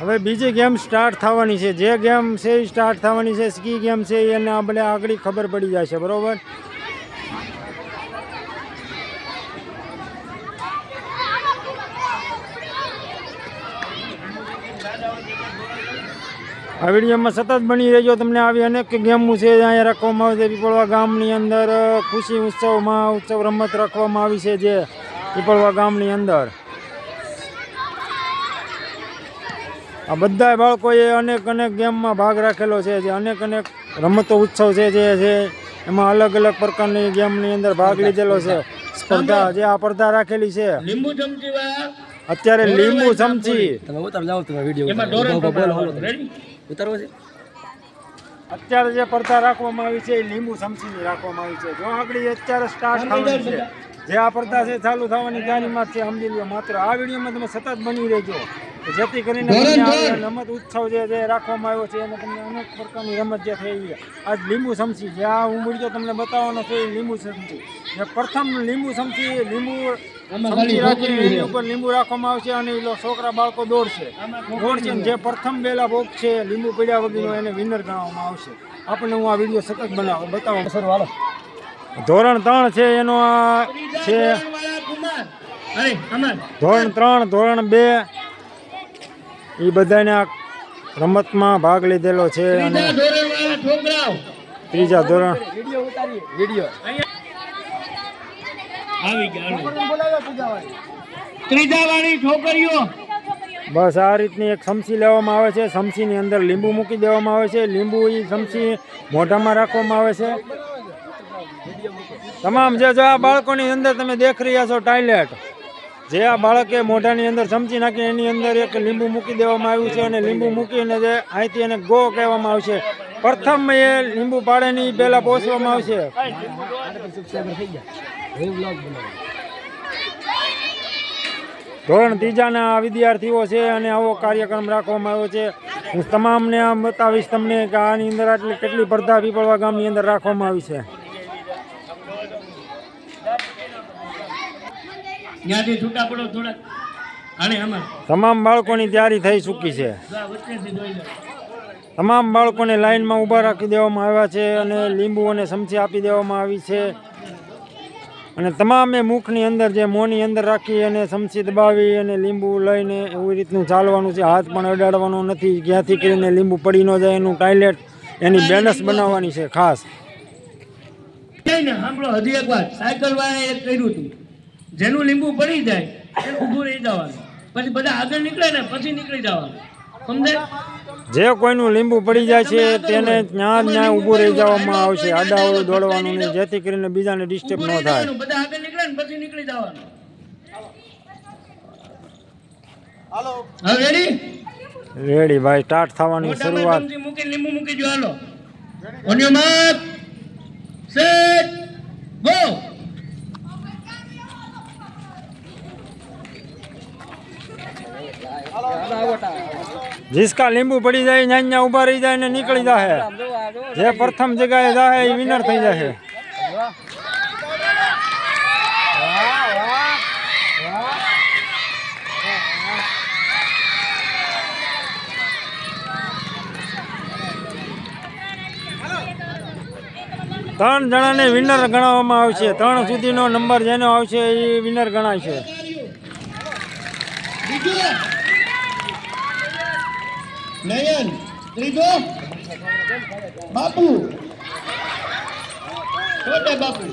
હવે બીજી game start થવાની છે. જે ગેમ છે એ સ્ટાર્ટ થવાની છે. સ્કી ગેમ છે એને આપણે આગળ ખબર પડી જશે બરાબર? આ વિડીયોમાં સતત બની રહેજો. તમને આવી અનેક ગેમો છે અહીંયા રાખવામાં આવે છે. પીપળવા ગામની અંદર ખુશી ઉત્સવમાં, ઉત્સવ રમત રાખવામાં આવી છે જે પીપળવા ગામની અંદર. આ બધા બાળકોએ અનેક અનેક ગેમમાં ભાગ રાખેલો છે જે અનેક અનેક રમતો ઉત્સવ છે જે છે એમાં અલગ અલગ પ્રકારની ગેમની અંદર ભાગ લીધેલો છે. સ્પર્ધા. જે આ સ્પર્ધા રાખેલી છે. અત્યારે લીંબુ ચમચી. તમે ઉતાર જાઓ તમે વીડિયો એમાં ડોરેન રેડી ઉતારવો છે? અત્યારે જે સ્પર્ધા રાખવામાં આવી છે એ લીંબુ ચમચીની રાખવામાં આવી છે. જો આગળ અત્યારે સ્ટાર્ટ થવાની છે. જે આ સ્પર્ધા છે ચાલુ થવાની તૈયારીમાં છે સમજી લો માત્ર આ વિડીયોમાં તમે સતત બની રહેજો. જેથી કરીને રમત ઉત્સવ જે રાખવામાં આવ્યો છે એમાં તમને અનેક પ્રકારની રમત જે થઈ છે. આજ લીંબુ ચમચી જે આ હું મૂળજો તમને બતાવવાનો છે એ લીંબુ ચમચી જે પ્રથમ લીંબુ ચમચી લીંબુ એની ઉપર લીંબુ રાખવામાં આવશે અને એ છોકરા બાળકો દોડશે. દોડશે અને જે પ્રથમ બેલા ભોગ છે લીંબુ પીડ્યા વગરનો એને વિનર ગણવામાં આવશે. આપણને હું આ વીડિયો સતત બનાવો બતાવો. સર વાલો. ધોરણ ત્રણ છે એનો આ છે. ધોરણ ત્રણ ધોરણ બે એ બધાને આ રમતમાં ભાગ લીધેલો છે અને ત્રીજા ધોરણ વાળા છોકરાઓ ત્રીજા ધોરણ વીડિયો ઉતારીએ વીડિયો. આવી ગયા ત્રીજા વાળી છોકરીઓ બસ આ રીતની એક સમસી લેવામાં આવે છે. સમસીની અંદર લીંબુ મૂકી દેવામાં આવે છે. લીંબુ એ સમસી મોઢામાં રાખવામાં આવે છે. તમામ જે જો આ બાળકોની અંદર તમે દેખ રહ્યા છો ટાયલેટ જે આ બાળકે મોઢાની અંદર ચમચી નાખી, એની અંદર એક લીંબુ મૂકી દેવામાં આવ્યું છે અને લીંબુ મૂકીને જે અહીંથી એને ગો કહેવામાં આવશે પ્રથમ એ લીંબુ પાડેની પહેલાં પહોંચવામાં આવશે. ધોરણ ત્રીજાના વિદ્યાર્થીઓ છે અને આવો કાર્યક્રમ રાખવામાં આવ્યો છે. હું તમામને આમ બતાવીશ તમને કે આની અંદર આટલી કેટલી સ્પર્ધા પીપળવા ગામની અંદર રાખવામાં આવી છે. ત્યાંથી છૂટા પડો થોડાક. અને અમાર તમામ બાળકોની તૈયારી થઈ ચૂકી છે. તમામ બાળકોને લાઈનમાં ઊભા રાખી દેવામાં આવ્યા છે અને લીંબુ અને સમસી આપી દેવામાં આવી છે. અને તમામે મુખની અંદર જે મોંની અંદર રાખી અને સમસી દબાવી અને લીંબુ લઈને એવી રીતનું ચાલવાનું છે. હાથ પણ અડાડવાનો નથી. જ્યાંથી કરીને લીંબુ પડી ન જાય એનું ટાયલેટ એની બેલેન્સ બનાવવાની છે ખાસ. સાંભળો હજી એક વાત. સાયકલ વાળાએ એક કર્યું હતું. જેનું લીંબુ પડી જાય ઊભું રહી જવાનું. પછી બધા આગળ નીકળે ને પછી નીકળી જવાનું. સમજાય? જે કોઈનું લીંબુ પડી જાય છે તેને ત્યાં ત્યાં ઊભું રહી જવામાં આવશે. આડાવડું દોડવાનું નહીં જેથી કરીને બીજાને ડિસ્ટર્બ ન થાય. બધા આગળ નીકળે ને પછી નીકળી જવાનું. હવે રેડી રેડી ભાઈ સ્ટાર્ટ થવાની શરૂઆત. મૂકી લીંબુ મૂકી જો હાલો. On your mark set go જિસકા લીંબુ પડી જાય ને અહીંયા ઊભા રહી જાય ને નીકળી જાહે. જે પ્રથમ જગ્યાએ જાહે એ વિનર થઈ જાહે. ત્રણ જણાને વિનર ગણાવવામાં આવશે. ત્રણ સુધીનો નંબર જેનો આવશે એ વિનર ગણાય છે નયન ત્રીજો બાપુ છોટે બાપુ